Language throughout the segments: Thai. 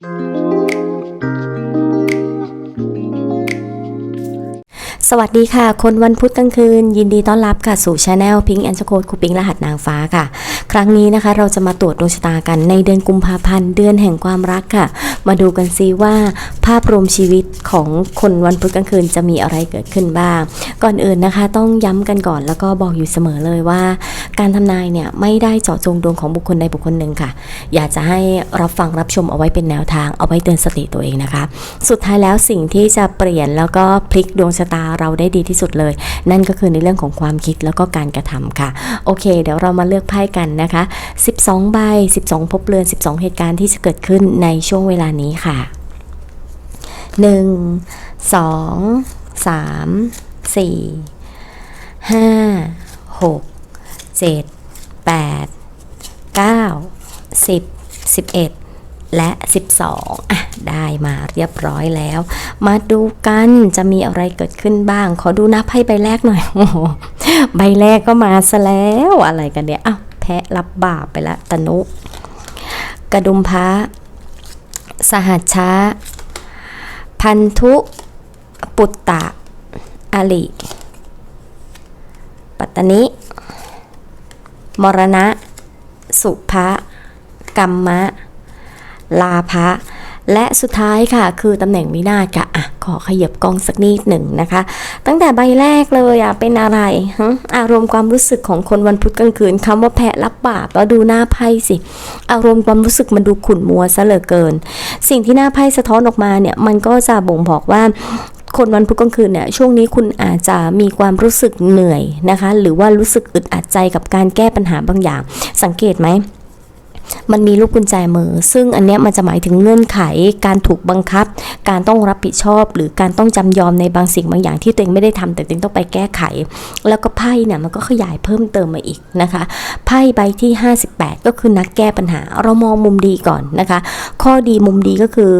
Música สวัสดีค่ะ คนวันพุธกลางคืน ยินดีต้อนรับค่ะ สู่ช anel พิงแอนด์โคดคูปิงรหัสนางฟ้าค่ะ ครั้งนี้นะคะเราจะมาตรวจดวงชะตากันในเดือนกุมภาพันธ์เดือนแห่งความรักค่ะ มาดูกันซิว่า ภาพรวมชีวิตของคนวันพุธกลางคืนจะมีอะไรเกิดขึ้นบ้าง ก่อนอื่นนะคะ ต้องย้ำกันก่อนแล้วก็บอกอยู่เสมอเลยว่า การทำนายเนี่ยไม่ได้เจาะจงดวงของบุคคลใดบุคคลหนึ่งค่ะ อยากจะให้รับฟังรับชมเอาไว้เป็นแนวทางเอาไว้เตือนสติตัวเองนะคะ สุดท้ายแล้วสิ่งที่จะเปลี่ยนแล้วก็พลิกดวงชะตาเราได้ดีที่สุดเลย นั่นก็คือในเรื่องของความคิดแล้วก็การกระทำค่ะ โอเค เดี๋ยวเรามาเลือกไพ่กันนะคะ 12 ใบ 12 พบเรือน 12 เหตุการณ์ที่จะเกิดขึ้นในช่วงเวลานี้ค่ะ 1 2 3 4 5 6 7 8 9 10 11แและ 12อะได้มาเรียบร้อยแล้ว มาดูกันจะมีอะไรเกิดขึ้นบ้าง ขอดูนับให้ใบแรกหน่อยโอ้โหใบแรกก็มาซะแล้วอะไรกันเนี่ยอ้าวแพะรับบาปไปละตนุ กระดุมพระสหัชชะพันธุปุตตะอลิปัตตนิ มรณะ สุภะกัมมะ ลาภะและสุดท้ายค่ะ คือตำแหน่งวินาศค่ะอะขอขยับกล้องสักนิดหนึ่งนะคะ ตั้งแต่ใบแรกเลยอะเป็นอะไรฮะอารมณ์ความรู้สึกของคนวันพุธกลางคืนคำว่าแพะรับบาปแล้วดูหน้าไพ่สิ อารมณ์ความรู้สึกมันดูขุ่นมัวซะเหลือเกิน สิ่งที่หน้าไพ่สะท้อนออกมาเนี่ยมันก็จะบ่งบอกว่าคนวันพุธกลางคืนเนี่ยช่วงนี้คุณอาจจะมีความรู้สึกเหนื่อยนะคะ หรือว่ารู้สึกอึดอัดใจกับการแก้ปัญหาบางอย่าง สังเกตไหม มันมีลูกกุญแจมือ ซึ่งอันเนี้ยมันจะหมายถึงเงื่อนไข การถูกบังคับ การต้องรับผิดชอบ หรือการต้องจำยอมในบางสิ่งบางอย่างที่ตัวเองไม่ได้ทำแต่ตัวเองต้องไปแก้ไข แล้วก็ไพ่เนี่ยมันก็ขยายเพิ่มเติมมาอีกนะคะไพ่ใบที่ 58 ก็คือนักแก้ปัญหา เรามองมุมดีก่อนนะคะ ข้อดีมุมดีก็คือ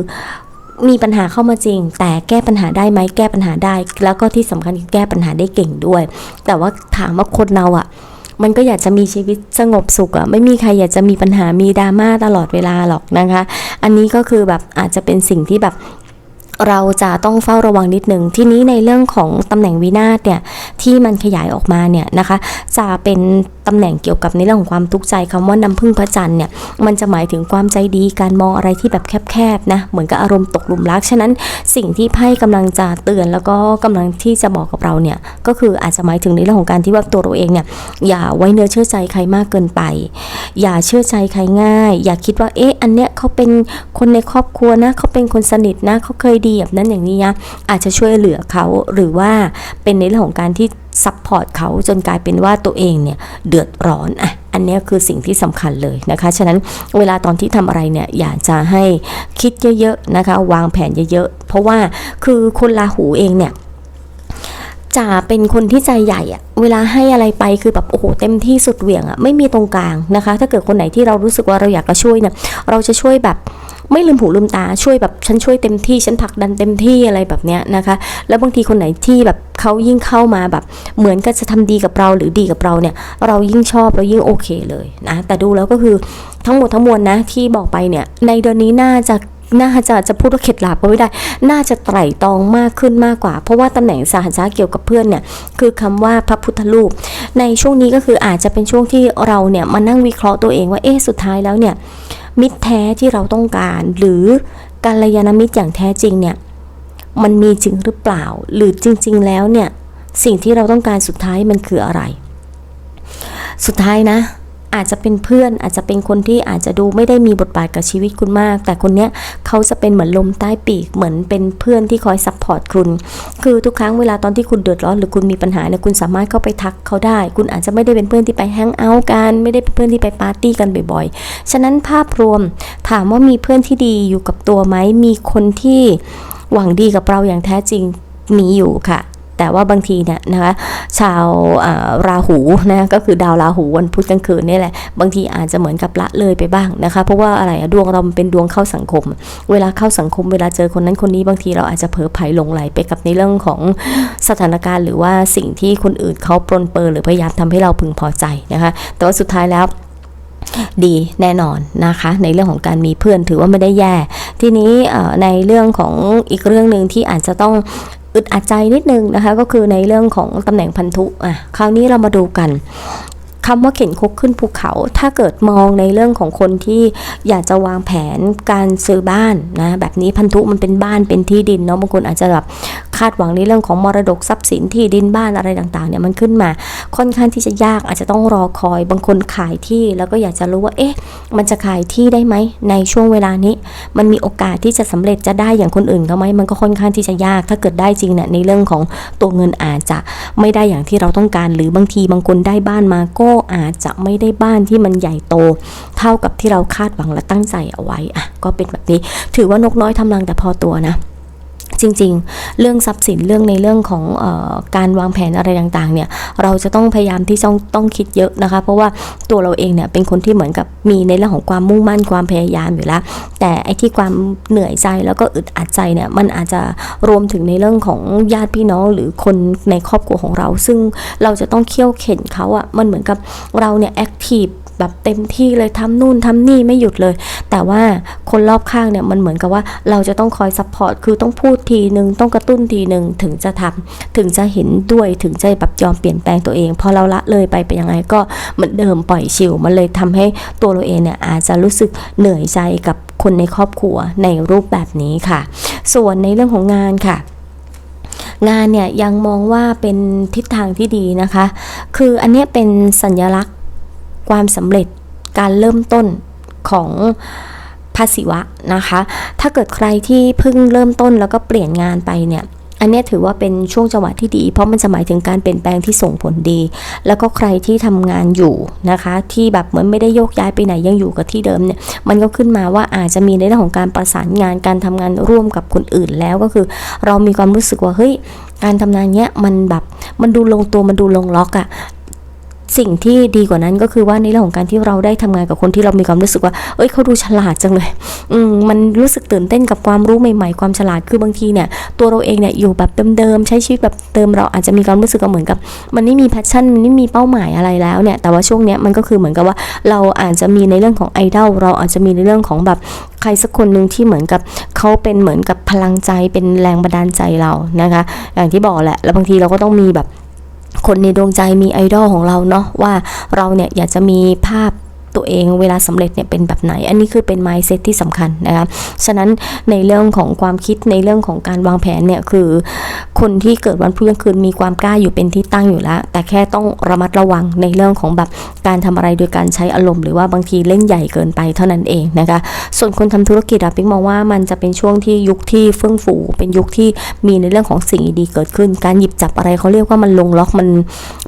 มีปัญหาเข้ามาจริง แต่แก้ปัญหาได้ไหมแก้ปัญหาได้ แล้วก็ที่สำคัญแก้ปัญหาได้เก่งด้วย แต่ว่าถามว่าคนเราอะ มันก็อยากจะมีชีวิตสงบสุขอะไม่มีใครอยากจะมีปัญหามีดราม่าตลอดเวลาหรอกนะคะ อันนี้ก็คือแบบอาจจะเป็นสิ่งที่แบบเราจะต้องเฝ้าระวังนิดหนึ่งทีนี้ในเรื่องของตำแหน่งวินาศเนี่ยที่มันขยายออกมาเนี่ยนะคะ จะเป็นตำแหน่งเกี่ยวกับในเรื่องของความทุกข์ใจคำว่าน้ำพึ่งพระจันทร์เนี่ยมันจะหมายถึงความใจดีการมองอะไรที่แบบแคบๆนะเหมือนกับอารมณ์ตกหลุมรักฉะนั้นสิ่งที่ไพ่กำลังจะเตือนแล้วก็กำลังที่จะบอกกับเราเนี่ยก็คืออาจจะหมายถึงในเรื่องของการที่ว่าตัวเราเองเนี่ยอย่าไว้เนื้อเชื่อใจใครมากเกินไป อย่าเชื่อใจใครง่าย อย่าคิดว่าเอ๊ะอันเนี้ยเขาเป็นคนในครอบครัวนะเขาเป็นคนสนิทนะเขาเคยดีแบบนั้นอย่างนี้นะอาจจะช่วยเหลือเขาหรือว่าเป็นในเรื่องของการที่ ซัพพอร์ตเขาจนกลายเป็นว่าตัวเองเนี่ยเดือดร้อนอะอันนี้คือสิ่งที่สำคัญเลยนะคะ ฉะนั้นเวลาตอนที่ทำอะไรเนี่ยอยากจะให้คิดเยอะๆนะคะ วางแผนเยอะๆ เพราะว่าคือคนลาหูเองเนี่ยจะเป็นคนที่ใจใหญ่อะเวลาให้อะไรไปคือแบบโอ้โหเต็มที่สุดเหวี่ยงอะไม่มีตรงกลางนะคะ ถ้าเกิดคนไหนที่เรารู้สึกว่าเราอยากจะช่วยเนี่ยเราจะช่วยแบบ ไม่ลืมหูลืมตาช่วยแบบฉันช่วยเต็มที่ฉันผลักดันเต็มที่อะไรแบบเนี้ยนะคะ แล้วบางทีคนไหนที่แบบเขายิ่งเข้ามาแบบเหมือนกับจะทำดีกับเราหรือดีกับเราเนี่ยเรายิ่งชอบเรายิ่งโอเคเลยนะแต่ดูแล้วก็คือทั้งหมดทั้งมวลนะที่บอกไปเนี่ยในเดือนนี้น่าจะน่าจะจะพูดว่าเข็ดหลาบก็ไม่ได้ น่าจะไตร่ตรองมากขึ้นมากกว่า เพราะว่าตำแหน่งสหัชชาเกี่ยวกับเพื่อนเนี่ยคือคำว่าพระพุทธรูป ในช่วงนี้ก็คืออาจจะเป็นช่วงที่เราเนี่ยมานั่งวิเคราะห์ตัวเองว่าเอ๊ะสุดท้ายแล้วเนี่ย มิตรแท้ที่เราต้องการ หรือการยานมิตรอย่างแท้จริงเนี่ยมันมีจริงหรือเปล่า หรือจริง ๆ แล้วเนี่ยสิ่งที่เราต้องการสุดท้ายมันคืออะไร สุดท้ายนะอาจจะเป็นเพื่อนอาจจะเป็นคนที่อาจจะดูไม่ได้มีบทบาทกับชีวิตคุณมาก แต่คนเนี้ยเขาจะเป็นเหมือนลมใต้ปีกเหมือนเป็นเพื่อนที่คอยซัพพอร์ตคุณ คือทุกครั้งเวลาตอนที่คุณเดือดร้อนหรือคุณมีปัญหาเนี่ยคุณสามารถเข้าไปทักเขาได้ คุณอาจจะไม่ได้เป็นเพื่อนที่ไปแฮงเอาท์กัน ไม่ได้เป็นเพื่อนที่ไปปาร์ตี้กันบ่อยๆ ฉะนั้นภาพรวมถามว่ามีเพื่อนที่ดีอยู่กับตัวไหมมีคนที่หวังดีกับเราอย่างแท้จริงมีอยู่ค่ะ แต่ว่าบางทีเนี่ยนะคะชาวาราหูนะก็คือดาวราหูวันพุธกลางคืนนี่แหละบางทีอาจจะเหมือนกับละเลยไปบ้างนะคะ เพราะว่าอะไรดวงเราเป็นดวงเข้าสังคม เวลาเข้าสังคมเวลาเจอคนนั้นคนนี้บางทีเราอาจจะเผลอไผลหลงไหลไปกับในเรื่องของสถานการณ์ หรือว่าสิ่งที่คนอื่นเขาปรนเปรอหรือพยายามทำให้เราพึงพอใจนะคะ แต่ว่าสุดท้ายแล้วดีแน่นอนนะคะ ในเรื่องของการมีเพื่อนถือว่าไม่ได้แย่ ทีนี้ในเรื่องของอีกเรื่องหนึ่งที่อาจจะต้อง อึดอัดใจนิดนึงนะคะ ก็คือในเรื่องของตำแหน่งพันธุอะคราวนี้เรามาดูกันคำว่าเข็นคกขึ้นภูเขา ถ้าเกิดมองในเรื่องของคนที่อยากจะวางแผนการซื้อบ้านนะแบบนี้พันธุมันเป็นบ้านเป็นที่ดินเนาะบางคนอาจจะแบบ คาดหวังในเรื่องของมรดกทรัพย์สินที่ดินบ้านอะไรต่างๆเนี่ยมันขึ้นมาค่อนข้างที่จะยากอาจจะต้องรอคอยบางคนขายที่แล้วก็อยากจะรู้ว่าเอ๊ะมันจะขายที่ได้ไหมในช่วงเวลานี้ มันมีโอกาสที่จะสำเร็จจะได้อย่างคนอื่นเขาไหมมันก็ค่อนข้างที่จะยาก ถ้าเกิดได้จริงเนี่ยในเรื่องของตัวเงินอาจจะไม่ได้อย่างที่เราต้องการ หรือบางทีบางคนได้บ้านมาก็อาจจะไม่ได้บ้านที่มันใหญ่โต เท่ากับที่เราคาดหวังและตั้งใจเอาไว้อะก็เป็นแบบนี้ ถือว่านกน้อยทำรังแต่พอตัวนะ จริงๆ เรื่องทรัพย์สินเรื่องในเรื่องของออการวางแผนอะไรต่างๆเนี่ยเราจะต้องพยายามที่ต้องต้องคิดเยอะนะคะ เพราะว่าตัวเราเองเนี่ยเป็นคนที่เหมือนกับมีในเรื่องของความมุ่งมั่นความพยายามอยู่แล้ว แต่ไอ้ที่ความเหนื่อยใจแล้วก็อึดอัดใจเนี่ยมันอาจจะรวมถึงในเรื่องของญาติพี่น้องหรือคนในครอบครัวของเรา ซึ่งเราจะต้องเคี่ยวเข็นเขาอะมันเหมือนกับเราเนี่ยแอคทีฟ แบบเต็มที่เลยทำนู่นทำนี่ไม่หยุดเลย แต่ว่าคนรอบข้างเนี่ยมันเหมือนกับว่าเราจะต้องคอยซัพพอร์ตคือต้องพูดทีหนึ่งต้องกระตุ้นทีหนึ่งถึงจะทำถึงจะเห็นด้วยถึงจะแบบยอมเปลี่ยนแปลงตัวเอง พอเราละเลยไปเป็นยังไงก็เหมือนเดิมปล่อยชิลมันเลยทำให้ตัวเราเองเนี่ยอาจจะรู้สึกเหนื่อยใจกับคนในครอบครัวในรูปแบบนี้ค่ะ ส่วนในเรื่องของงานค่ะงานเนี่ยยังมองว่าเป็นทิศทางที่ดีนะคะ คืออันนี้เป็นสัญลักษณ์ ความสำเร็จการเริ่มต้นของภาษีวะนะคะ ถ้าเกิดใครที่เพิ่งเริ่มต้นแล้วก็เปลี่ยนงานไปเนี่ย อันเนี้ยถือว่าเป็นช่วงจังหวะที่ดี เพราะมันจะหมายถึงการเปลี่ยนแปลงที่ส่งผลดี แล้วก็ใครที่ทำงานอยู่นะคะ ที่แบบเหมือนไม่ได้โยกย้ายไปไหนยังอยู่กับที่เดิมเนี่ย มันก็ขึ้นมาว่าอาจจะมีในเรื่องของการประสานงานการทำงานร่วมกับคนอื่นแล้วก็คือ เรามีความรู้สึกว่าเฮ้ยการทำงานเนี้ยมันแบบมันดูลงตัวมันดูลงล็อกอะ สิ่งที่ดีกว่านั้นก็คือว่าในเรื่องของการที่เราได้ทำงานกับคนที่เรามีความรู้สึกว่า เอ้ยเขาดูฉลาดจังเลย อืมมันรู้สึกตื่นเต้นกับความรู้ใหม่ๆ ความฉลาดคือบางทีเนี่ย ตัวเราเองเนี่ยอยู่แบบเดิมๆใช้ชีวิตแบบเดิมเราอาจจะมีความรู้สึกเหมือนกับ มันไม่มีแพชชั่นมันไม่มีเป้าหมายอะไรแล้วเนี่ย แต่ว่าช่วงเนี้ยมันก็คือเหมือนกับว่าเราอาจจะมีในเรื่องของไอดอลเราอาจจะมีในเรื่องของแบบใครสักคนหนึ่งที่เหมือนกับเขาเป็นเหมือนกับพลังใจเป็นแรงบันดาลใจเรานะคะ อย่างที่บอกแหละแล้วบางทีเราก็ต้องมีแบบ คนในดวงใจมีไอดอลของเราเนาะว่าเราเนี่ยอยากจะมีภาพ ตัวเองเวลาสำเร็จเนี่ยเป็นแบบไหน อันนี้คือเป็น mindset ที่สำคัญนะคะฉะนั้นในเรื่องของความคิดในเรื่องของการวางแผนเนี่ยคือคนที่เกิดวันพฤหัสคืนมีความกล้าอยู่เป็นที่ตั้งอยู่แล้ว แต่แค่ต้องระมัดระวังในเรื่องของแบบการทำอะไรโดยการใช้อารมณ์หรือว่าบางทีเล่นใหญ่เกินไปเท่านั้นเองนะคะส่วนคนทำธุรกิจอะปิ๊กมองว่ามันจะเป็นช่วงที่ยุคที่เฟื่องฟูเป็นยุคที่มีในเรื่องของสิ่งดีเกิดขึ้น การหยิบจับอะไรเขาเรียกว่ามันลงล็อกมัน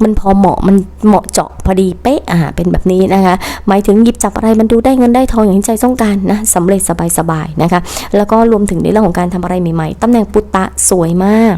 มันพอเหมาะมันเหมาะเจาะพอดีเป๊ะอ่าเป็นแบบนี้นะคะหมายถึงหยิบจับอะไรมันดูได้เงินได้ทองอย่างที่ใจต้องการนะสำเร็จสบายๆนะคะ แล้วก็รวมถึงในเรื่องของการทำอะไรใหม่ๆตำแหน่งปุตตะสวยมาก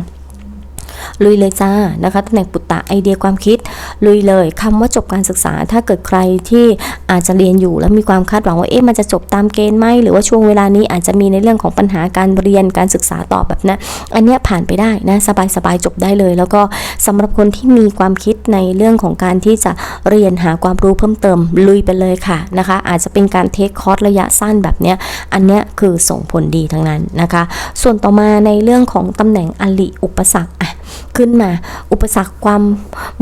ลุยเลยจ้านะคะตำแหน่งปุตตะไอเดียความคิด ลุยเลยคำว่าจบการศึกษา ถ้าเกิดใครที่อาจจะเรียนอยู่แล้วมีความคาดหวังว่าเอ๊ะมันจะจบตามเกณฑ์ไหมหรือว่าช่วงเวลานี้อาจจะมีในเรื่องของปัญหาการเรียนการศึกษาต่อแบบนั้อันเนี้ยผ่านไปได้นะสบายๆจบได้เลย แล้วก็สำหรับคนที่มีความคิดในเรื่องของการที่จะเรียนหาความรู้เพิ่มเติมลุยไปเลยค่ะนะคะ อาจจะเป็นการเทคคอร์สระยะสั้นแบบเนี้ยอันเนี้ยคือส่งผลดีทั้งนั้นนะคะ ส่วนต่อมาในเรื่องของตำแหน่งอลิอุปสรรคอะขึ้นมา อุปสรรคความ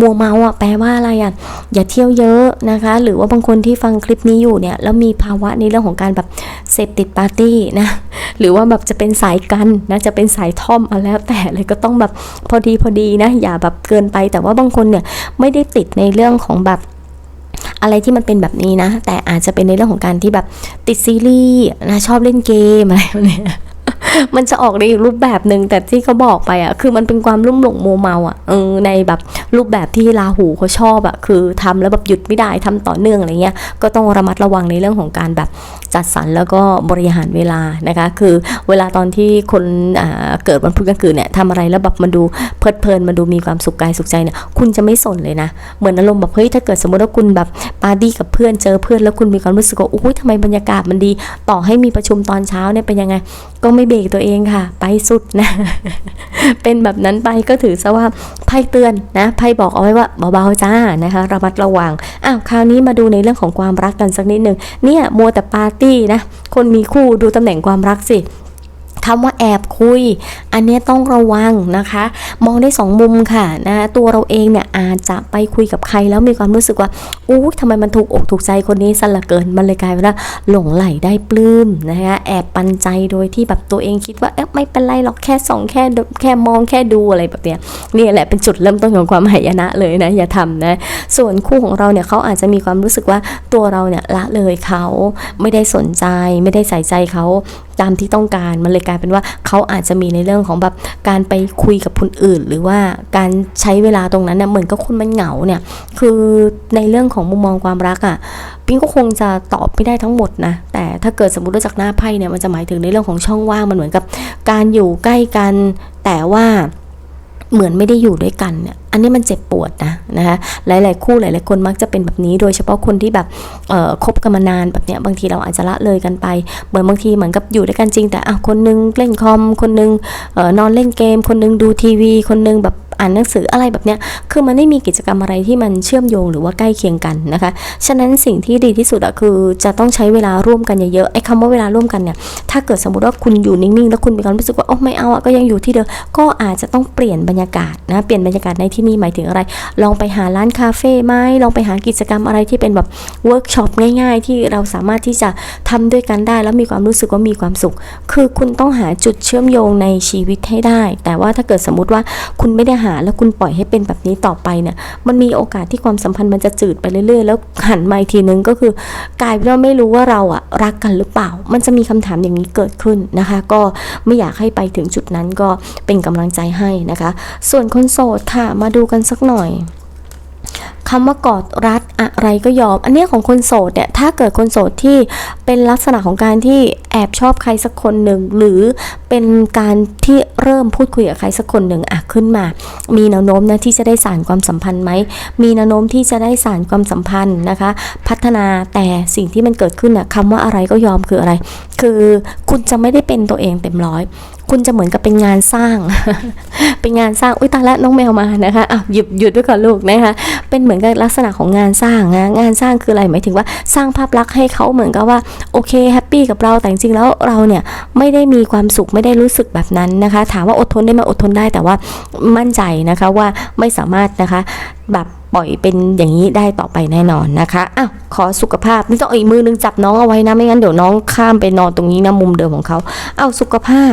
มัวเมาอะแปลว่าอะไรอะอย่าเที่ยวเยอะนะคะ หรือว่าบางคนที่ฟังคลิปนี้อยู่เนี่ยแล้วมีภาวะในเรื่องของการแบบเสพติดปาร์ตี้นะหรือว่าแบบจะเป็นสายกันนะจะเป็นสายท่อมเอาแล้วแต่เลยก็ต้องแบบพอดีพอดีนะอย่าแบบเกินไป แต่ว่าบางคนเนี่ยไม่ได้ติดในเรื่องของแบบอะไรที่มันเป็นแบบนี้นะ แต่อาจจะเป็นในเรื่องของการที่แบบติดซีรีส์นะชอบเล่นเกมอะไรแบบเนี้ย มันจะออกในอีกรูปแบบหนึ่งแต่ที่เขาบอกไปอะคือมันเป็นความลุ่มหลงโมเมาอะเออในแบบรูปแบบที่ลาหูเขาชอบอะคือทำแล้วแบบหยุดไม่ได้ทำต่อเนื่องอะไรเงี้ยก็ต้องระมัดระวังในเรื่องของการแบบจัดสรรแล้วก็บริหารเวลานะคะคือเวลาตอนที่คนอ่าเกิดวันพุธกลางคืนเนี่ยทำอะไรแล้วแบบมันดูเพลิดเพลินมันดูมีความสุขกายสุขใจเนี่ยคุณจะไม่สนเลยนะ เหมือนอารมณ์แบบเฮ้ยถ้าเกิดสมมติว่าคุณแบบปาร์ตี้กับเพื่อนเจอเพื่อนแล้วคุณมีความรู้สึกว่าอุ้ยทำไมบรรยากาศมันดี ต่อให้มีประชุมตอนเช้าเนี่ยเป็นยังไง ก็ไม่เบรกตัวเองค่ะ ไปสุดนะ เป็นแบบนั้นไปก็ถือซะว่าไพ่เตือนนะไพ่บอกเอาไว้ว่าเบาๆจ้านะคะระมัดระวังอ้าวคราวนี้มาดูในเรื่องของความรักกันสักนิดหนึ่งเนี่ยมัวแต่ปาร์ตี้นะคนมีคู่ดูตำแหน่งความรักสิ คำว่าแอบคุย อันนี้ต้องระวังนะคะ มองได้สองมุมค่ะนะตัวเราเองเนี่ยอาจจะไปคุยกับใครแล้วมีความรู้สึกว่าอู้ทำไมมันถูกอกถูกใจคนนี้สละเกินมันเลยกลายเป็นว่าหลงไหลได้ปลื้มนะคะแอบปันใจโดยที่แบบตัวเองคิดว่าเอ๊ะไม่เป็นไรหรอกแค่ส่องแค่แค่มองแค่ดูอะไรแบบเนี้ยนี่แหละเป็นจุดเริ่มต้นของความหายนะเลยนะอย่าทำนะส่วนคู่ของเราเนี่ยเขาอาจจะมีความรู้สึกว่าตัวเราเนี่ยละเลยเขาไม่ได้สนใจไม่ได้ใส่ใจเขา ตามที่ต้องการมันเลยกลายเป็นว่าเขาอาจจะมีในเรื่องของแบบการไปคุยกับคนอื่น หรือว่าการใช้เวลาตรงนั้นเนี่ยเหมือนกับคนมันเหงาเนี่ยคือในเรื่องของมุมมองความรักอะ่ะปิ้งก็คงจะตอบไม่ได้ทั้งหมดนะแต่ถ้าเกิดสมมติว่าจากหน้าไพ่เนี่ยมันจะหมายถึงในเรื่องของช่องว่างมันเหมือนกับ การอยู่ใกล้กัน แต่ว่าเหมือนไม่ได้อยู่ด้วยกันเนี่ย อันนี้มันเจ็บปวดนะนะคะหลาย ๆ คู่หลาย ๆ คนมักจะเป็นแบบนี้ โดยเฉพาะคนที่แบบเอ่อคบกันมานานแบบเนี้ยบางทีเราอาจจะละเลยกันไป เหมือนบางทีเหมือนกับอยู่ด้วยกันจริง แต่อะคนนึงเล่นคอม คนนึงเอ่อนอนเล่นเกม คนนึงดูทีวี คนนึงแบบอ่านหนังสืออะไรแบบเนี้ย คือมันไม่มีกิจกรรมอะไรที่มันเชื่อมโยงหรือว่าใกล้เคียงกันนะคะ ฉะนั้นสิ่งที่ดีที่สุดอะคือจะต้องใช้เวลาร่วมกันเยอะๆ ไอ้คำว่าเวลาร่วมกันเนี่ย ถ้าเกิดสมมติว่าคุณอยู่นิ่งๆ แล้วคุณมีความรู้สึกว่า โอ้ไม่เอาอะก็ยังอยู่ที่เดิม ก็อาจจะต้องเปลี่ยนบรรยากาศนะ เปลี่ยนบรรยากาศในที่นี่หมายถึงอะไร ลองไปหาร้านคาเฟ่ไหมลองไปหากิจกรรมอะไรที่เป็นแบบเวิร์กช็อปง่ายๆ ที่เราสามารถที่จะทำด้วยกันได้ แล้วมีความรู้สึกว่ามีความสุข คือคุณต้องหาจุดเชื่อมโยงในชีวิตให้ได้ แต่ว่าถ้าเกิดสมมติว่าคุณไม่ได้หาแล้วคุณปล่อยให้เป็นแบบนี้ต่อไปเนี่ยมันมีโอกาสที่ความสัมพันธ์มันจะจืดไปเรื่อยๆ แล้วหันมาอีกทีนึงก็คือกลายเป็นว่าไม่รู้ว่าเราอะรักกันหรือเปล่า มันจะมีคำถามอย่างนี้เกิดขึ้นนะคะ ก็ไม่อยากให้ไปถึงจุดนั้นก็เป็นกำลังใจให้นะคะ ส่วนคนโสดค่ะมาดูกันสักหน่อยคำว่ากอดรัดอะไรก็ยอม อันเนี้ยของคนโสดเนี่ยถ้าเกิดคนโสดที่เป็นลักษณะของการที่แอบชอบใครสักคนหนึ่ง หรือเป็นการที่เริ่มพูดคุยกับใครสักคนหนึ่งอะขึ้นมา มีแนวโน้มนะที่จะได้สานความสัมพันธ์ไหมมีแนวโน้มที่จะได้สานความสัมพันธ์นะคะ พัฒนาแต่สิ่งที่มันเกิดขึ้นน่ะคำว่าอะไรก็ยอมคืออะไร คือคุณจะไม่ได้เป็นตัวเองเต็มร้อย คุณจะเหมือนกับเป็นงานสร้าง เป็นงานสร้าง อุ้ยตายละน้องแมวมานะคะอะหยุดหยุดด้วยก่อนลูกนะคะ เป็นเหมือนกับลักษณะของงานสร้างนะงานสร้างคืออะไรหมายถึงว่าสร้างภาพลักษณ์ให้เขาเหมือนกับว่าโอเคแฮปปี้กับเราแต่จริงๆแล้วเราเนี่ยไม่ได้มีความสุขไม่ได้รู้สึกแบบนั้นนะคะ ถามว่าอดทนได้ไหมอดทนได้แต่ว่ามั่นใจนะคะว่าไม่สามารถนะคะแบบปล่อยเป็นอย่างนี้ได้ต่อไปแน่นอนนะคะอ้าวขอสุขภาพนี่ต้องเอาอีกมือนึงจับน้องเอาไว้นะไม่งั้นเดี๋ยวน้องข้ามไปนอนตรงนี้นะมุมเดิมของเขาเอาสุขภาพ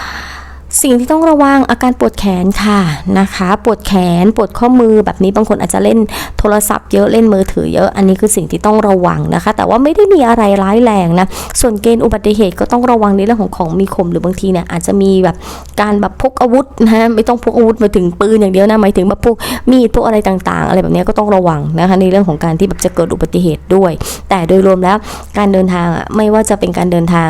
สิ่งที่ต้องระวังอาการปวดแขนค่ะนะคะ ปวดแขนปวดข้อมือแบบนี้บางคนอาจจะเล่นโทรศัพท์เยอะเล่นมือถือเยอะอันนี้คือสิ่งที่ต้องระวังนะคะ แต่ว่าไม่ได้มีอะไรร้ายแรงนะส่วนเกณฑ์อุบัติเหตุก็ต้องระวังในเรื่องของของมีคมหรือบางทีเนี่ยอาจจะมีแบบการแบบพกอาวุธนะฮะไม่ต้องพกอาวุธมาถึงปืนอย่างเดียวนะหมายถึงแบบพวกมีดพวกอะไรต่างๆ อะไรแบบนี้ก็ต้องระวังนะคะในเรื่องของการที่แบบจะเกิดอุบัติเหตุด้วย แต่โดยรวมแล้วการเดินทางไม่ว่าจะเป็นการเดินทาง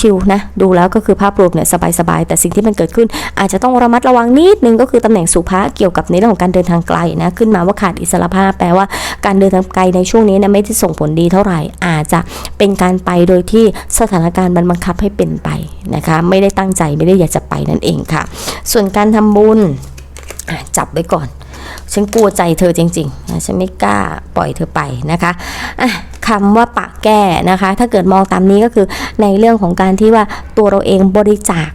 ชิวๆนะดูแล้วก็คือภาพรวมเนี่ยสบายๆแต่สิ่งที่มันเกิดขึ้น อาจจะต้องระมัดระวังนิดนึงก็คือตำแหน่งสุภาเกี่ยวกับในเรื่องของการเดินทางไกลนะขึ้นมาว่าขาดอิสรภาพแปลว่าการเดินทางไกลในช่วงนี้นะไม่ได้ส่งผลดีเท่าไหร่ อาจจะเป็นการไปโดยที่สถานการณ์มันบังคับให้เป็นไปนะคะไม่ได้ตั้งใจไม่ได้อยากจะไปนั่นเองค่ะ ส่วนการทำบุญจับไว้ก่อน ฉันกลัวใจเธอจริงๆ ฉันไม่กล้าปล่อยเธอไปนะคะะคำว่าปะแก้นะคะ ถ้าเกิดมองตามนี้ก็คือในเรื่องของการที่ว่าตัวเราเองบริจาค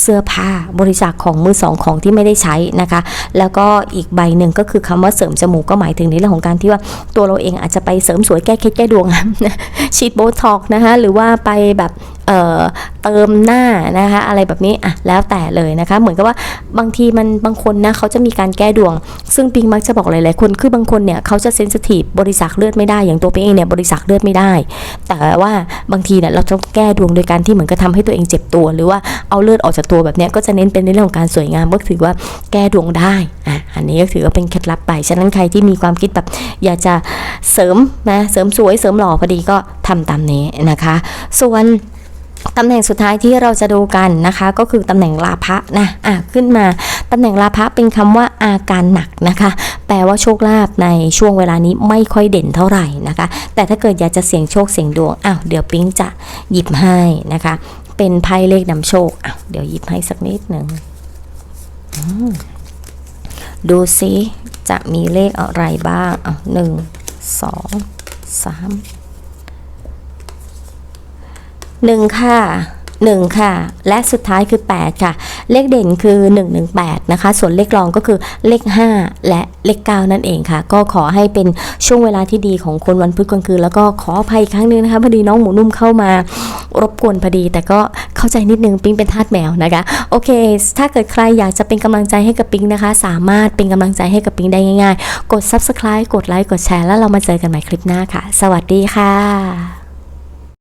เสื้อผ้าบริจาคของมือสองของที่ไม่ได้ใช้นะคะ แล้วก็อีกใบหนึ่งก็คือคำว่าเสริมจมูกก็หมายถึงในเรื่องของการที่ว่าตัวเราเองอาจจะไปเสริมสวยแก้เคล็ดแก้ดวง ฉีดโบท็อกนะคะหรือว่าไปแบบ เเติมหน้านะคะ อะไรแบบนี้อะแล้วแต่เลยนะคะ เหมือนกับว่าบางทีมันบางคนนะเขาจะมีการแก้ดวง ซึ่งปิงมักจะบอกหลายๆคนคือบางคนเนี่ยเขาจะเซนซิทีฟบริจาคเลือดไม่ได้อย่างตัวปิงเองเนี่ยบริจาคเลือดไม่ได้ แต่ว่าบางทีเนี่ยเราต้องแก้ดวงโดยการที่เหมือนกับทำให้ตัวเองเจ็บตัว หรือว่าเอาเลือดออกจากตัวแบบนี้ก็จะเน้นเป็นในเรื่องของการสวยงามก็ถือว่าแก้ดวงได้อะอันนี้ก็ถือว่าเป็นเคล็ดลับไปฉะนั้นใครที่มีความคิดแบบอยากจะเสริมนะเสริมสวยเสริมหล่อพอดีก็ทำตามนี้นะคะ ส่วน ตำแหน่งสุดท้ายที่เราจะดูกันนะคะ ก็คือตำแหน่งลาภะนะอะขึ้นมาตำแหน่งลาภะเป็นคำว่าอาการหนักนะคะ แปลว่าโชคลาภในช่วงเวลานี้ไม่ค่อยเด่นเท่าไหร่นะคะ แต่ถ้าเกิดอยากจะเสี่ยงโชคเสี่ยงดวงอ้าวเดี๋ยวปิ๊งจะหยิบให้นะคะ เป็นไพ่เลขนำโชคอะเดี๋ยวหยิบให้สักนิดหนึ่งดูซิจะมีเลขอะไรบ้างอะหนึ่งสองสาม หนึ่งค่ะหนึ่งค่ะ และสุดท้ายคือ 8 ค่ะ เลขเด่นคือ 118 นะคะ ส่วนเลขรองก็คือเลข 5 และเลข 9 นั่นเองค่ะ ก็ขอให้เป็นช่วงเวลาที่ดีของคนวันพุธกลางคืน แล้วก็ขออภัยอีกครั้งหนึงนะคะพอดีน้องหมูนุ่มเข้ามารบกวนพอดี แต่ก็เข้าใจนิดนึงปิ๊งเป็นทาสแมวนะคะ โอเค ถ้าเกิดใครอยากจะเป็นกำลังใจให้กับปิ๊งนะคะ สามารถเป็นกำลังใจให้กับปิ๊งได้ง่าย ๆ กด subscribe กดไลค์กดแชร์แล้วเรามาเจอกันใหม่คลิปหน้าค่ะ สวัสดีค่ะ